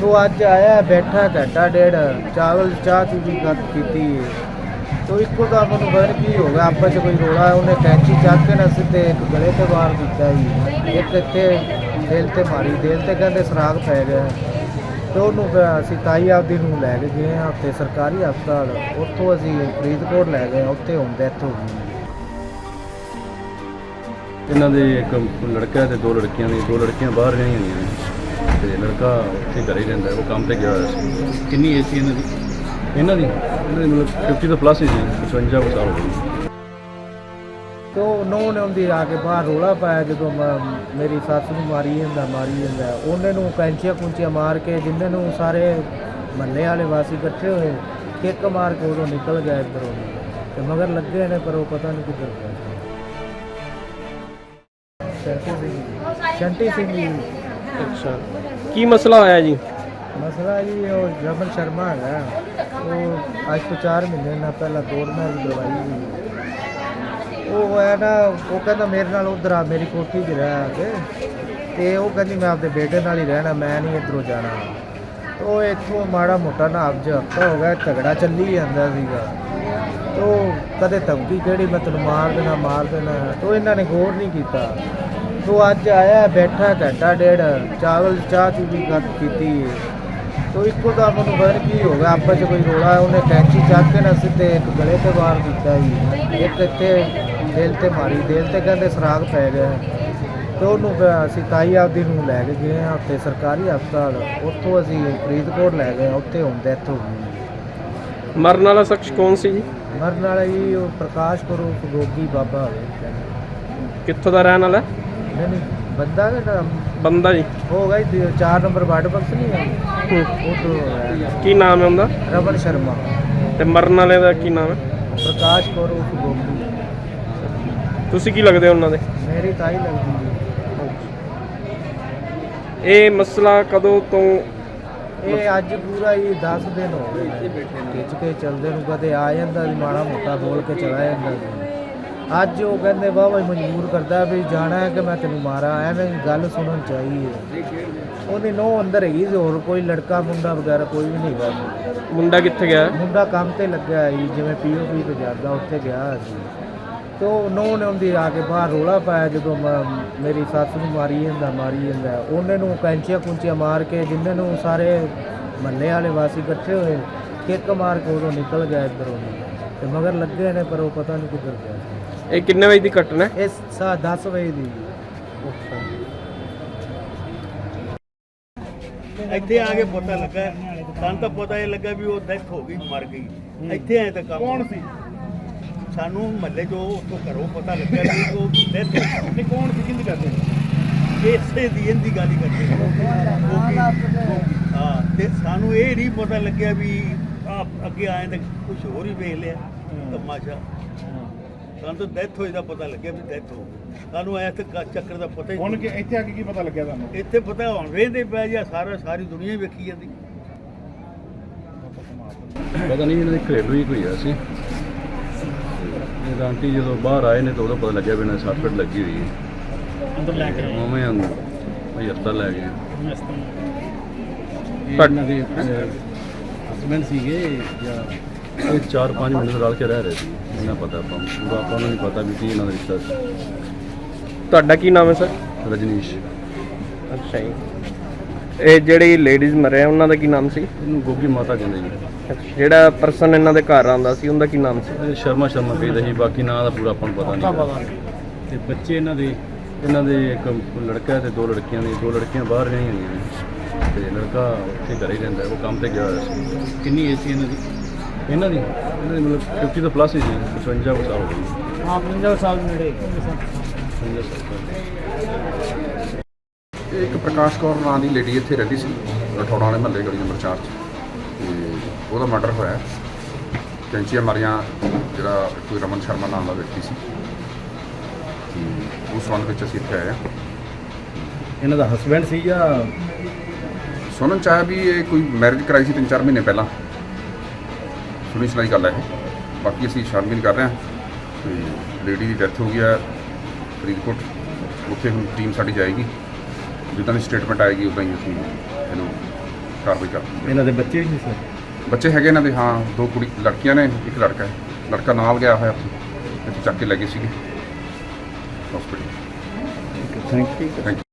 ਤੂੰ ਅੱਜ ਆਇਆ, ਬੈਠਾ ਘੰਟਾ ਡੇਢ, ਚਾਵਲ, ਚਾਹ ਦੀ ਵੀ ਗੱਲ ਕੀਤੀ। ਤੋ ਇੱਕੋ ਦਾ ਮੈਨੂੰ ਪਤਾ ਕੀ ਹੋ ਗਿਆ, ਆਪਸ ਚ ਕੋਈ ਰੋਲਾ, ਉਹਨੇ ਕੈਂਚੀ ਚੱਕ ਕੇ ਨਾ ਸਿੱਧੇ ਇੱਕ ਗਲੇ ਤੇ ਵਾਰ ਦਿੱਤਾ ਜੀ। ਇੱਕ ਇੱਥੇ ਦਿਲ ਤੇ ਮਾਰੀ, ਦਿਲ ਤੇ ਕਹਿੰਦੇ ਸਰਾਗ ਪੈ ਗਿਆ। ਤੇ ਉਹਨੂੰ ਅਸੀਂ ਤਾਈ ਆਪਦੀ ਨੂੰ ਲੈ ਕੇ ਗਏ ਹਾਂ, ਉੱਥੇ ਸਰਕਾਰੀ ਹਸਪਤਾਲ। ਉੱਥੋਂ ਅਸੀਂ ਫਰੀਦਕੋਟ ਲੈ ਗਏ ਉੱਥੇ ਹੁਣ ਇੱਥੋਂ ਇਹਨਾਂ ਦੇ ਇੱਕ ਲੜਕਾ ਤੇ ਦੋ ਲੜਕੀਆਂ ਨੇ, ਦੋ ਲੜਕੀਆਂ ਬਾਹਰ ਰਹੀਆਂ ਹੋਈਆਂ ਨੇ। ਤੇ ਲੜਕਾ ਉੱਥੇ ਘਰੇ ਰਹਿੰਦਾ ਹੈ, ਉਹ ਕੰਮ ਤੇ ਗਿਆ ਹੋਇਆ ਸੀ। ਕਿੰਨੀ ਏਜ ਸੀ ਇਹਨਾਂ ਦੀ? ਇਹਨਾਂ ਦੀ? ਇਹਨਾਂ ਦੀ ਮਤਲਬ 50 ਤੋਂ ਪਲੱਸ ਹੀ ਸੀ 55 ਕੁ ਸਾਲ ਹੋ ਗਏ। ਤੇ ਨੇ ਉਹਦੀ ਆ ਕੇ ਬਾਹਰ ਰੋਲਾ ਪਾਇਆ ਜਦੋਂ ਮੇਰੀ ਸੱਸ ਨੂੰ ਮਾਰੀ ਜਾਂਦਾ ਮਾਰੀ ਜਾਂਦਾ। ਉਹਨੇ ਨੂੰ ਕੈਂਚੀਆਂ ਕੁੰਚੀਆਂ ਮਾਰ ਕੇ ਜਿੰਨੇ ਨੂੰ ਸਾਰੇ ਮੱਲੇ ਵਾਲੇ ਵਾਸੀ ਇਕੱਠੇ ਹੋਏ ਕਿੱਕ ਮਾਰ ਕੇ ਉਦੋਂ ਨਿਕਲ ਗਿਆ ਇੱਧਰੋਂ। ਤੇ ਮਗਰ ਲੱਗੇ ਨੇ ਪਰ ਉਹ ਪਤਾ ਨਹੀਂ ਕਿੱਧਰ ਗਿਆ। ਸ਼ੰਟੀ ਸਿੰਘ ਸ਼ੰਟੀ ਸਿੰਘ ਜੀ। ਅੱਛਾ। ਕੀ ਮਸਲਾ ਹੋਇਆ ਜੀ? ਮਸਲਾ ਜੀ, ਉਹ ਰਮਨ ਸ਼ਰਮਾ ਹੈਗਾ। ਉਹ ਅੱਜ ਤੋਂ 4 ਮਹੀਨੇ ਨਾਲ ਪਹਿਲਾਂ ਦੌੜਨਾ ਦੀ ਦਵਾਈ ਸੀ ਉਹ ਹੈ ਨਾ, ਉਹ ਕਹਿੰਦਾ ਮੇਰੇ ਨਾਲ ਉਧਰ ਆ, ਮੇਰੀ ਕੋਠੀ 'ਚ ਰਹਿ ਆ ਕੇ। ਤੇ ਉਹ ਕਹਿੰਦੀ ਮੈਂ ਆਪਦੇ ਬੇਟੇ ਨਾਲ ਹੀ ਰਹਿਣਾ, ਮੈਂ ਨਹੀਂ ਇੱਧਰੋਂ ਜਾਣਾ। ਉਹ ਇੱਥੋਂ ਮਾੜਾ ਮੋਟਾ ਨਾ ਅਬਜ ਹਫਤਾ ਹੋ ਗਿਆ, ਝਗੜਾ ਚੱਲੀ ਜਾਂਦਾ ਸੀਗਾ। ਤੇ ਉਹ ਕਦੇ ਧਮਕੀ ਕਿਹੜੀ, ਮੈਂ ਤੈਨੂੰ ਮਾਰ ਦੇਣਾ ਮਾਰ ਦੇਣਾ। ਤੇ ਇਹਨਾਂ ਨੇ ਗੌਰ ਨਹੀਂ ਕੀਤਾ। ਤੋ ਅੱਜ ਆਇਆ ਬੈਠਾ ਘੰਟਾ ਡੇਢ। ਚਾਵਲ ਚਾਹ ਚੂਹ ਵੀ ਗੱਲ ਕੀਤੀ। ਤੋ ਇੱਕੋ ਦਾ ਮੈਨੂੰ ਨੀ ਕੀ ਹੋ ਗਿਆ ਆਪਸ ਚ ਕੋਈ ਰੋਲਾ ਉਹਨੇ ਕੈਂਚੀ ਚੱਕ ਕੇ ਨਾ ਸਿੱਧੇ ਇੱਕ ਗਲੇ ਤੇ ਵਾਰ ਦਿੱਤਾ ਜੀ। ਇੱਕ ਇੱਥੇ ਦਿਲ ਤੇ ਮਾਰੀ ਦਿਲ ਤੇ ਕਹਿੰਦੇ ਸਰਾਗ ਪੈ ਗਿਆ। ਤੇ ਉਹਨੂੰ ਅਸੀਂ ਤਾਈ ਆਪਦੀ ਨੂੰ ਲੈ ਕੇ ਗਏ ਹਾਂ ਉੱਥੇ ਸਰਕਾਰੀ ਹਸਪਤਾਲ। ਉੱਥੋਂ ਅਸੀਂ ਫਰੀਦਕੋਟ ਲੈ ਗਏ ਉੱਥੇ ਹੁਣ ਡੈਥ ਹੋ ਗਈ। ਮਰਨ ਵਾਲਾ ਸ਼ਖਸ ਕੌਣ ਸੀ ਜੀ? ਮਰਨ ਵਾਲਾ ਜੀ ਉਹ ਪ੍ਰਕਾਸ਼ ਕਰੋ ਗੋਗੀ ਬਾਬਾ ਹੋਵੇ। ਕਿੱਥੋਂ ਦਾ ਰਹਿਣ ਵਾਲਾ? ਨਹੀਂ ਨਹੀਂ ਬੰਦਾ ਕਿ ਬੰਦਾ ਜੀ। ਹੋ ਗਈ 4 ਨੰਬਰ ਵਾਰਡ ਬਕਸ ਨਹੀਂ ਹੈ। ਹੂੰ। ਉਹ ਤੋਂ ਕੀ ਨਾਮ ਹੈ ਉਹਦਾ? ਰਮਨ ਸ਼ਰਮਾ। ਤੇ ਮਰਨ ਵਾਲੇ ਦਾ ਕੀ ਨਾਮ ਹੈ? ਪ੍ਰਕਾਸ਼ ਕੌਰ ਗੋਗੀ ਤੁਸੀਂ ਕੀ ਲੱਗਦੇ ਹੋ ਉਹਨਾਂ ਦੇ? ਮੇਰੀ ਤਾਈ ਲੱਗਦੀ ਹੈ। ਇਹ ਮਸਲਾ ਕਦੋਂ ਤੋਂ ਇਹ ਅੱਜ ਪੂਰਾ ਹੀ 10 ਦਿਨ ਹੋ ਗਏ ਨੇ। ਖਿੱਚ ਕੇ ਚੱਲਦੇ ਨੂੰ ਕਦੇ ਆ ਜਾਂਦਾ ਵੀ ਮਾੜਾ ਮੋਟਾ ਬੋਲ ਕੇ ਚਲਾ ਜਾਂਦਾ ਸੀ। ਅੱਜ ਉਹ ਕਹਿੰਦੇ ਵਾਹ ਮਜਬੂਰ ਕਰਦਾ ਵੀ ਜਾਣਾ ਹੈ ਕਿ ਮੈਂ ਤੈਨੂੰ ਮਾਰਾਂ ਐਵੇਂ ਗੱਲ ਸੁਣਨ ਚਾਹੀਏ ਉਹਦੀ ਨੋ ਅੰਦਰ ਹੈਗੀ ਸੀ ਹੋਰ ਕੋਈ ਲੜਕਾ ਮੁੰਡਾ ਵਗੈਰਾ ਕੋਈ ਵੀ ਨਹੀਂ ਹੈਗਾ। ਮੁੰਡਾ ਕਿੱਥੇ ਗਿਆ? ਮੁੰਡਾ ਕੰਮ ਤੇ ਲੱਗਿਆ ਹੈ ਜੀ, ਜਿਵੇਂ ਪੀਓਪੀ ਤੇ ਜਾਂਦਾ ਉੱਥੇ ਗਿਆ ਸੀ। ਤੇ ਉਹ ਨੂੰਹ ਨੇ ਉਹਦੀ ਆ ਕੇ ਬਾਹਰ ਰੋਲਾ ਪਾਇਆ ਜਦੋਂ ਮ- ਮੇਰੀ ਸੱਸ ਨੂੰ ਮਾਰੀ ਜਾਂਦਾ ਮਾਰੀ ਜਾਂਦਾ। ਉਹਨੇ ਨੂੰ ਕੈਂਚੀਆਂ ਕੁੰਚੀਆਂ ਮਾਰ ਕੇ ਜਿੰਨੇ ਨੂੰ ਸਾਰੇ ਮੱਲੇ ਵਾਲੇ ਵਾਸੀ ਇਕੱਠੇ ਹੋਏ ਕਿੱਕ ਮਾਰ ਕੇ ਉਦੋਂ ਨਿਕਲ ਗਿਆ ਇੱਧਰੋਂ। ਤੇ ਮਗਰ ਲੱਗੇ ਨੇ ਪਰ ਉਹ ਪਤਾ ਨਹੀਂ ਕਿੱਧਰ ਗਿਆ ਇਹ ਕਿੰਨੇ ਵਜੇ ਦੀ ਘਟਨਾ ਹੈ? ਇਸ ਸਾ 10 ਵਜੇ ਦੀ। ਇੱਥੇ ਆ ਕੇ ਪਤਾ ਲੱਗਾ। ਸਾਨੂੰ ਤਾਂ ਪਤਾ ਇਹ ਲੱਗਾ ਵੀ ਉਹ ਡੈਥ ਹੋ ਗਈ ਮਰ ਗਈ। ਇੱਥੇ ਆਏ ਤਾਂ ਕੰਮ ਕੌਣ ਸੀ? ਸਾਨੂੰ ਮਹੱਲੇ ਚੋਂ ਉੱਥੋਂ ਘਰੋਂ ਪਤਾ ਲੱਗਾ ਵੀ ਉਹ ਡੈਥ ਨਹੀਂ ਕੌਣ ਸੀ? ਕਿੰਦੀ ਕਰਦੇ ਇਸੇ ਦੀ ਇਹਦੀ ਗੱਲ ਹੀ ਕਰਦੇ ਨੇ। ਹਾਂ ਤੇ ਸਾਨੂੰ ਇਹ ਨਹੀਂ ਪਤਾ ਲੱਗਿਆ ਵੀ ਆ ਅੱਗੇ ਆਏ ਤਾਂ ਕੁਝ ਹੋਰ ਹੀ ਵੇਖ ਲਿਆ। ਤਮਾਸ਼ਾ। ਸਾਨੂੰ ਤਾਂ ਡੈਥ ਹੋਈ ਦਾ ਪਤਾ ਲੱਗਿਆ ਵੀ ਡੈਥ ਹੋ ਗਈ। ਸਾਨੂੰ ਐਸ ਚੱਕਰ ਦਾ ਪਤਾ ਹੀ ਹੁਣ ਕਿ ਇੱਥੇ ਆ ਕੇ ਕੀ ਪਤਾ ਲੱਗਿਆ ਤੁਹਾਨੂੰ? ਇੱਥੇ ਪਤਾ ਹੁਣ ਵੇਂਦੇ ਪੈ ਜਾ ਸਾਰਾ ਸਾਰੀ ਦੁਨੀਆ ਹੀ ਵੇਖੀ ਜਾਂਦੀ। ਪਤਾ ਨਹੀਂ ਇਹਨਾਂ ਦੇ ਘਰੇਲੂ ਹੀ ਕੋਈ ਆ ਸੀ। ਇਹ ਆਂਟੀ ਜਦੋਂ ਬਾਹਰ ਆਏ ਨੇ ਤਾਂ ਉਦੋਂ ਪਤਾ ਲੱਗਿਆ ਵੀ ਇਹਨਾਂ ਦੇ ਸੱਟ ਫੇਟ ਲੱਗੀ ਹੋਈ ਹੈ। ਅੰਦਰ ਲੈ ਕੇ ਆਏ। ਉਵੇਂ ਅੰਦਰ ਭਾਈ ਹਸਪਤਾਲ ਲੈ ਗਏ। ਇਹ ਇਹਨਾਂ ਦੇ ਹਸਬੰਡ ਸੀਗੇ ਜਾਂ ਇਹ 4-5 ਮਿੰਟ ਰਲ ਕੇ ਰਹਿ ਰਹੇ ਸੀ ਇਹਨਾਂ ਪਤਾ ਆਪਾਂ ਨੂੰ। ਪੂਰਾ ਆਪਾਂ ਨੂੰ ਨਹੀਂ ਪਤਾ ਵੀ ਕੀ ਇਹਨਾਂ ਦਾ ਰਿਸ਼ਤਾ ਸੀ। ਤੁਹਾਡਾ ਕੀ ਨਾਮ ਹੈ ਸਰ? ਰਜਨੀਸ਼। ਅੱਛਾ ਜੀ। ਇਹ ਜਿਹੜੀ ਲੇਡੀਜ਼ ਮਰੇ ਆ, ਉਹਨਾਂ ਦਾ ਕੀ ਨਾਮ ਸੀ? ਇਹਨੂੰ ਗੋਗੀ ਮਾਤਾ ਕਹਿੰਦੇ ਜੀ। ਜਿਹੜਾ ਪਰਸਨ ਇਹਨਾਂ ਦੇ ਘਰ ਆਉਂਦਾ ਸੀ ਉਹਦਾ ਕੀ ਨਾਮ ਸੀ? ਇਹ ਸ਼ਰਮਾ ਸ਼ਰਮਾ ਕਹਿੰਦੇ ਸੀ ਬਾਕੀ ਨਾਂ ਦਾ ਪੂਰਾ ਆਪਾਂ ਨੂੰ ਪਤਾ ਨਹੀਂ। ਤੇ ਬੱਚੇ ਇਹਨਾਂ ਦੇ ਇਹਨਾਂ ਦੇ ਇੱਕ ਲੜਕਾ ਤੇ ਦੋ ਲੜਕੀਆਂ ਨੇ ਦੋ ਲੜਕੀਆਂ ਬਾਹਰ ਰਹੀਆਂ ਹੋਈਆਂ ਨੇ। ਤੇ ਲੜਕਾ ਉੱਥੇ ਘਰੇ ਹੀ ਰਹਿੰਦਾ ਹੈ, ਉਹ ਕੰਮ ਤੇ ਗਿਆ ਹੋਇਆ ਸੀ। ਕਿੰਨੀ ਏਜ ਸੀ ਇਹਨਾਂ ਦੀ? ਇਹਨਾਂ ਦੀ? ਇਹਨਾਂ ਦੀ ਮਤਲਬ 50 ਤੋਂ ਪਲੱਸ ਹੀ ਸੀ 55 ਕੁ ਸਾਲ ਹੋ ਗਏ। ਹਾਂ 50 ਸਾਲ ਨੇੜੇ। 55 ਸਾਲ ਇਹ ਇੱਕ ਪ੍ਰਕਾਸ਼ ਕੌਰ ਨਾਂ ਦੀ ਲੇਡੀ ਇੱਥੇ ਰਹਿੰਦੀ ਸੀ ਰਠੌੜਾ ਵਾਲੇ ਮਹੱਲੇ ਗਲੀ ਨੰਬਰ 4 'ਚ। ਤੇ ਉਹਦਾ ਮਰਡਰ ਹੋਇਆ। ਹੈ। ਕੈਂਚੀਆਂ ਮਾਰੀਆਂ ਜਿਹੜਾ ਕੋਈ ਰਮਨ ਸ਼ਰਮਾ ਨਾਮ ਦਾ ਵਿਅਕਤੀ ਸੀ। ਤੇ ਉਸ ਸੰਬੰਧ ਵਿੱਚ ਅਸੀਂ ਇੱਥੇ ਆਏ ਹਾਂ। ਇਹਨਾਂ ਦਾ ਹਸਬੰਡ ਸੀ ਜਾਂ ਸੁਣਨ ਚ ਆਇਆ ਵੀ ਇਹ ਕੋਈ ਮੈਰਿਜ ਕਰਾਈ ਸੀ 3-4 ਮਹੀਨੇ ਪਹਿਲਾਂ। ਸੁਣੀ ਸੁਣਾਈ ਗੱਲ ਹੈ ਇਹ ਬਾਕੀ ਅਸੀਂ ਛਾਨਬੀਨ ਕਰ ਰਹੇ ਹਾਂ। ਤੇ ਲੇਡੀ ਦੀ ਡੈਥ ਹੋ ਗਈ ਹੈ ਫਰੀਦਕੋਟ। ਉੱਥੇ ਹੁਣ ਟੀਮ ਸਾਡੀ ਜਾਏਗੀ। ਜਿੱਦਾਂ ਦੀ ਸਟੇਟਮੈਂਟ ਆਏਗੀ ਉਦਾਂ ਹੀ ਅਸੀਂ ਇਹਨੂੰ ਕਾਰਵਾਈ ਕਰ ਇਹਨਾਂ ਦੇ ਬੱਚੇ ਵੀ ਸਰ? ਬੱਚੇ ਹੈਗੇ ਇਹਨਾਂ ਦੇ ਹਾਂ ਦੋ ਕੁੜੀ ਲੜਕੀਆਂ ਨੇ ਇੱਕ ਲੜਕਾ ਹੈ। ਲੜਕਾ ਨਾਲ ਗਿਆ ਹੋਇਆ ਇੱਥੇ ਚੱਕ ਕੇ ਲੈ ਗਏ ਸੀਗੇ। Hospital thank you thank you